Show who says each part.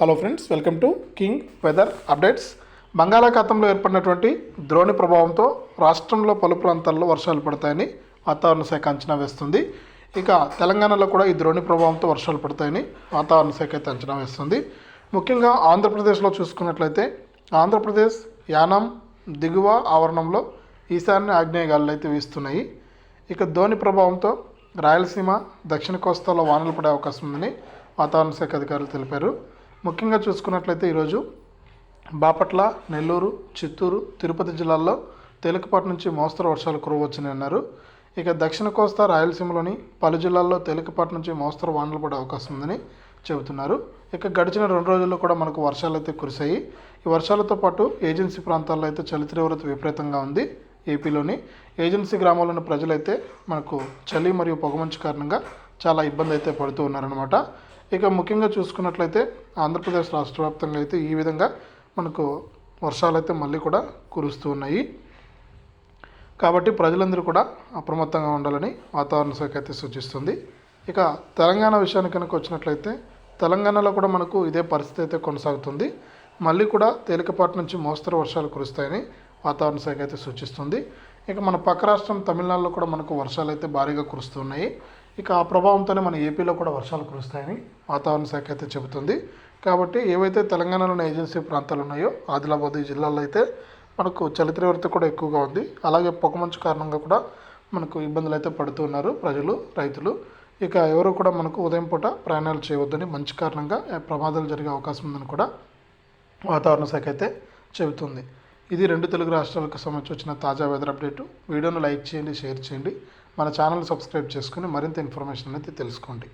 Speaker 1: Hello friends welcome to king weather updates బంగాళాఖాతంలో ఏర్పడినటువంటి ద్రోణి ప్రభావంతో రాష్ట్రంలో పలు ప్రాంతాల్లో వర్షాలు పడతాయని వాతావరణ శాఖ అంచనా వేస్తుంది. ఇక తెలంగాణలో కూడా ఈ ద్రోణి ప్రభావంతో వర్షాలు పడతాయని వాతావరణ శాఖ అయితే అంచనా వేస్తుంది. ముఖ్యంగా ఆంధ్రప్రదేశ్లో చూసుకున్నట్లయితే ఆంధ్రప్రదేశ్ యానం దిగువ ఆవరణంలో ఈశాన్య ఆగ్నేయ గాలులు అయితే వీస్తున్నాయి. ఇక ధోని ప్రభావంతో రాయలసీమ దక్షిణ కోస్తాలో వానలు పడే అవకాశం ఉందని వాతావరణ శాఖ అధికారులు తెలిపారు. ముఖ్యంగా చూసుకున్నట్లయితే ఈరోజు బాపట్ల నెల్లూరు చిత్తూరు తిరుపతి జిల్లాల్లో తేలికపాటి నుంచి మోస్తరు వర్షాలు కురవచ్చని అన్నారు. ఇక దక్షిణ కోస్తా రాయలసీమలోని పలు జిల్లాల్లో తేలికపాటి నుంచి మోస్తరు వానలు పడే అవకాశం ఉందని చెబుతున్నారు. ఇక గడిచిన రెండు రోజుల్లో కూడా మనకు వర్షాలు అయితే కురిశాయి. ఈ వర్షాలతో పాటు ఏజెన్సీ ప్రాంతాల్లో అయితే చలి తీవ్రత విపరీతంగా ఉంది. ఏపీలోని ఏజెన్సీ గ్రామాల్లోని ప్రజలైతే మనకు చలి మరియు పొగమంచు కారణంగా చాలా ఇబ్బంది అయితే పడుతూ ఉన్నారనమాట ఇక ముఖ్యంగా చూసుకున్నట్లయితే ఆంధ్రప్రదేశ్ రాష్ట్ర వ్యాప్తంగా అయితే ఈ విధంగా మనకు వర్షాలు అయితే మళ్ళీ కూడా కురుస్తూ ఉన్నాయి. కాబట్టి ప్రజలందరూ కూడా అప్రమత్తంగా ఉండాలని వాతావరణ శాఖ అయితే సూచిస్తుంది. ఇక తెలంగాణ విషయానికి కనుక వచ్చినట్లయితే తెలంగాణలో కూడా మనకు ఇదే పరిస్థితి అయితే కొనసాగుతుంది. మళ్ళీ కూడా తేలికపాటి నుంచి మోస్తరు వర్షాలు కురుస్తాయని వాతావరణ శాఖ అయితే సూచిస్తుంది. ఇక మన పక్క రాష్ట్రం తమిళనాడులో కూడా మనకు వర్షాలు అయితే భారీగా కురుస్తున్నాయి ఇక ఆ ప్రభావంతోనే మన ఏపీలో కూడా వర్షాలు కురుస్తాయని వాతావరణ శాఖ అయితే చెబుతుంది. కాబట్టి ఏవైతే తెలంగాణలోని ఏజెన్సీ ప్రాంతాలు ఉన్నాయో ఆదిలాబాద్ ఈ జిల్లాలో అయితే మనకు చలి కూడా ఎక్కువగా ఉంది. అలాగే పొగమంచు కారణంగా కూడా మనకు ఇబ్బందులు అయితే పడుతున్నారు ప్రజలు రైతులు. ఇక ఎవరు కూడా మనకు ఉదయం పూట ప్రయాణాలు చేయవద్దని మంచి కారణంగా ప్రమాదాలు జరిగే అవకాశం ఉందని కూడా వాతావరణ శాఖ అయితే చెబుతుంది. ఇది రెండు తెలుగు రాష్ట్రాలకు సంబంధించి వచ్చిన తాజా వెదర్ అప్డేటు. వీడియోను లైక్ చేయండి షేర్ చేయండి. మన ఛానల్ సబ్స్క్రైబ్ చేసుకుని మరింత ఇన్ఫర్మేషన్ అనేది తెలుసుకోండి.